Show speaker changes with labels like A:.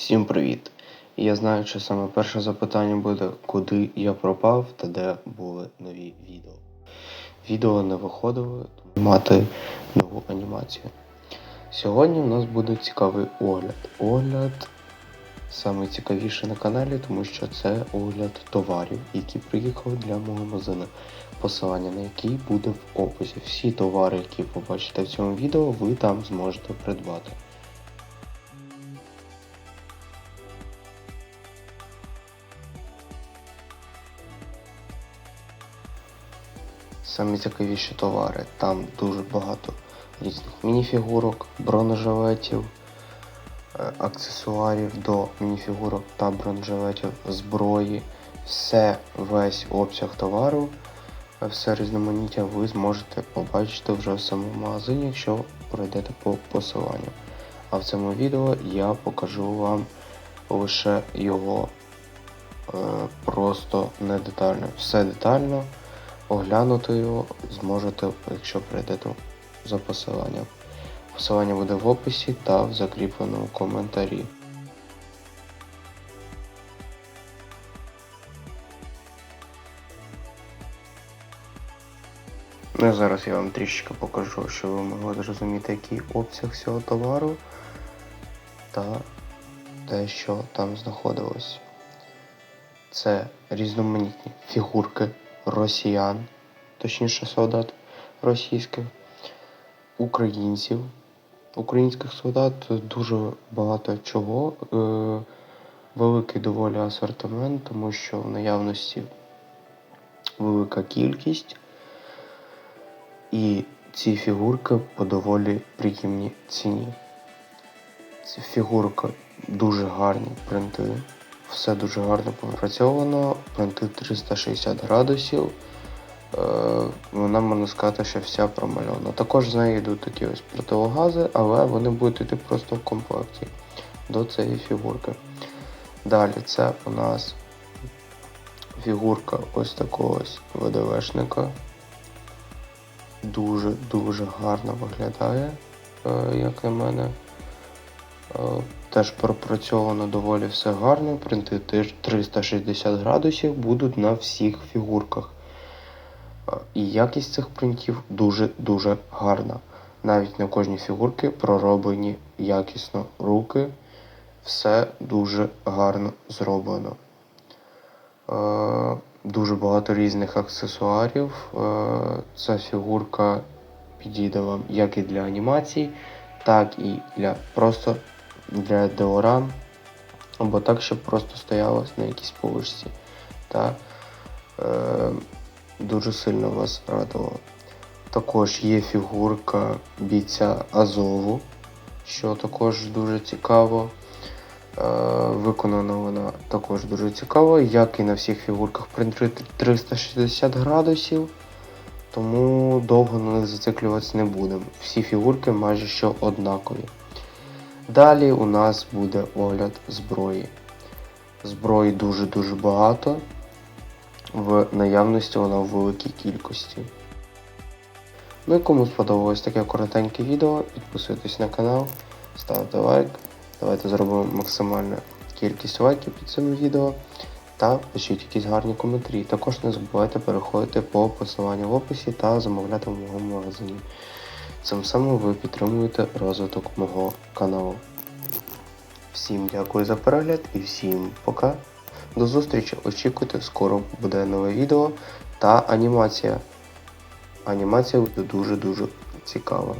A: Всім привіт! Я знаю, що саме перше запитання буде, куди я пропав та де були нові відео. Відео не виходило, тому мати нову анімацію. Сьогодні у нас буде цікавий огляд. Огляд саме цікавіший на каналі, тому що це огляд товарів, які приїхали для мого магазину. Посилання на який буде в описі. Всі товари, які побачите в цьому відео, ви там зможете придбати. Самі цікавіші товари. Там дуже багато різних мініфігурок, бронежилетів, е, аксесуарів до мініфігурок та бронежилетів, зброї. Все, весь обсяг товару, е, все різноманіття ви зможете побачити вже в самому магазині, якщо пройдете по посиланню. А в цьому відео я покажу вам лише його е, просто не детально. Все детально. Оглянути його зможете, якщо прийдете за посиланням. Посилання буде в описі та в закріпленому коментарі. Ну зараз я вам трішки покажу, щоб ви могли зрозуміти, який обсяг цього товару та те, що там знаходилось. Це різноманітні фігурки росіян, точніше солдат російських, українців, українських солдат дуже багато чого. Е, великий доволі асортимент, тому що в наявності велика кількість. І ці фігурки по доволі приємній ціні. Ці фігурки дуже гарні принти. Все дуже гарно попрацьовано, принти 360 градусів. Е, вона можна сказати, що вся промальована. Також з нею йдуть такі ось противогази, але вони будуть йти просто в комплекті до цієї фігурки. Далі це у нас фігурка ось такого ось ВДВшника. Дуже-дуже гарно виглядає, е, як на мене. Е, Теж пропрацьовано доволі все гарно. Принти 360 градусів будуть на всіх фігурках. Е, І якість цих принтів дуже-дуже гарна. Навіть на кожній фігурці пророблені якісно руки. Все дуже гарно зроблено. Е, Дуже багато різних аксесуарів. Ця фігурка підійде вам як і для анімацій, так і для просто для деорам, або так, щоб просто стояло на якійсь поличці. Та, е, дуже сильно вас радувало. Також є фігурка бійця Азову, що також дуже цікаво. Е, Виконана вона також дуже цікаво, як і на всіх фігурках принт 360 градусів, тому довго на них зациклюватися не будемо. Всі фігурки майже що однакові. Далі у нас буде огляд зброї. Зброї дуже-дуже багато. В наявності вона в великій кількості. Ну і кому сподобалось таке коротеньке відео, підписуйтесь на канал, ставте лайк. Давайте зробимо максимальну кількість лайків під цим відео та пишіть якісь гарні коментарі. Також не забувайте переходити по посиланню в описі та замовляти в моєму магазині. Цим самим ви підтримуєте розвиток мого каналу. Всім дякую за перегляд і всім пока. До зустрічі. Очікуйте, скоро буде нове відео та анімація. Анімація буде дуже-дуже цікава.